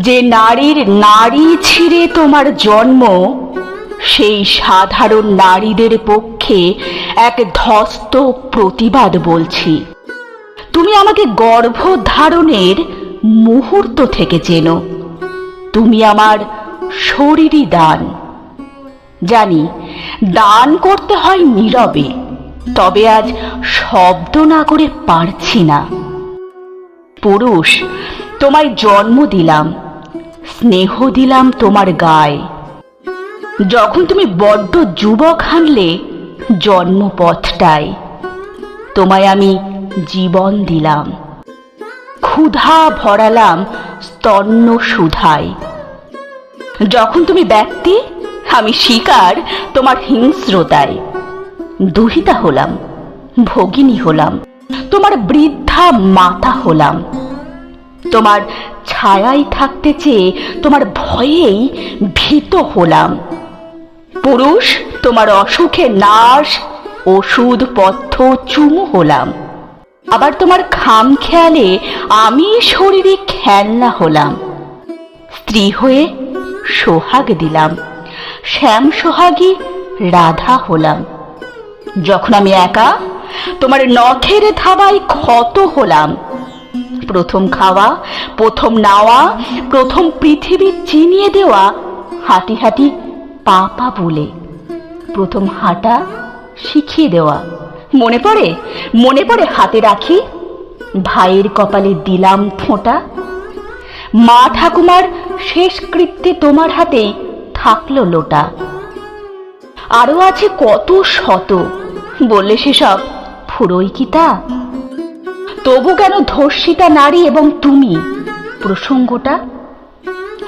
যে নারীর নারী ছিঁড়ে তোমার জন্ম, সেই সাধারণ নারীদের পক্ষে এক ধস্ত প্রতিবাদ বলছি। তুমি আমাকে গর্ভধারণের মুহূর্ত থেকে চেনো। তুমি আমার শরীরই দান। জানি, দান করতে হয় নীরবে, তবে আজ শব্দ না করে পারছি না। পুরুষ, তোমায় জন্ম দিলাম। স্নেহ দিলাম তোমার গায়ে। যখন তুমি বড্ড যুবক হানলে, জন্মপথটায় তোমায় আমি জীবন দিলাম। ক্ষুধা ভরালাম স্তন্য সুধায়। যখন তুমি ব্যক্তি, আমি শিকার তোমার হিংস্রতায়। দুহিতা হলাম, ভগিনী হলাম, তোমার বৃদ্ধা মাতা হলাম। তোমার ছায়াই থাকতে চেয়ে তোমার ভয়েই ভীত হলাম। পুরুষ, তোমার অসুখে নাশ, ওষুধ, পথ্য, চুমু হলাম। আবার তোমার খাম খেয়ালে আমি শরীরে খেলনা হলাম। স্ত্রী হয়ে সোহাগ দিলাম। শ্যাম সোহাগী, রাধা হলাম। যখন আমি একা, তোমার নখের থাবায় ক্ষত হলাম। প্রথম খাওয়া, প্রথম নাওয়া, প্রথম পৃথিবী চিনিয়ে দেওয়া, হাঁটি হাঁটি পা পা বলে। প্রথম হাঁটা শিখিয়ে দেওয়া। মনে পড়ে? মনে পড়ে হাতে রাখি, ভাইয়ের কপালে দিলাম ফোঁটা। মা ঠাকুমার শেষ কৃত্যে তোমার হাতেই থাকল লোটা। আরও আছে কত শত। বললে সেসব ফুরোই কি তা? তবু কেন ধর্ষিতা নারী এবং তুমি? প্রসঙ্গটা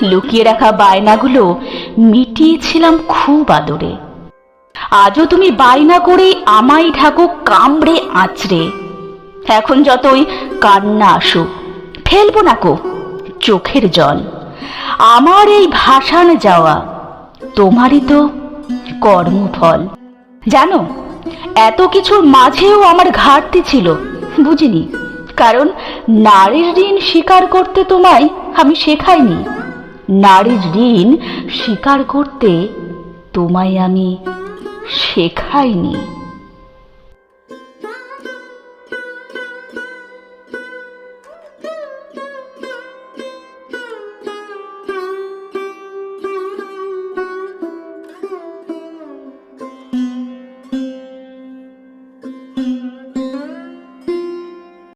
লুকিয়ে রাখা বায়নাগুলো মিটিয়েছিলাম খুব আদরে। আজও তুমি বায়না করে আমায় ঢাকো কামড়ে আঁচড়ে। এখন যতই কান্না আসুক, ফেলব না কো চোখের জল। আমার এই ভাসান যাওয়া তোমারই তো কর্মফল। জানো, এত কিছুর মাঝেও আমার ঘাটতি ছিল, বুঝিনি? কারণ নারীর ঋণ স্বীকার করতে তোমায় আমি শেখাইনি। নারীর ঋণ স্বীকার করতে তোমায় আমি শেখাইনি।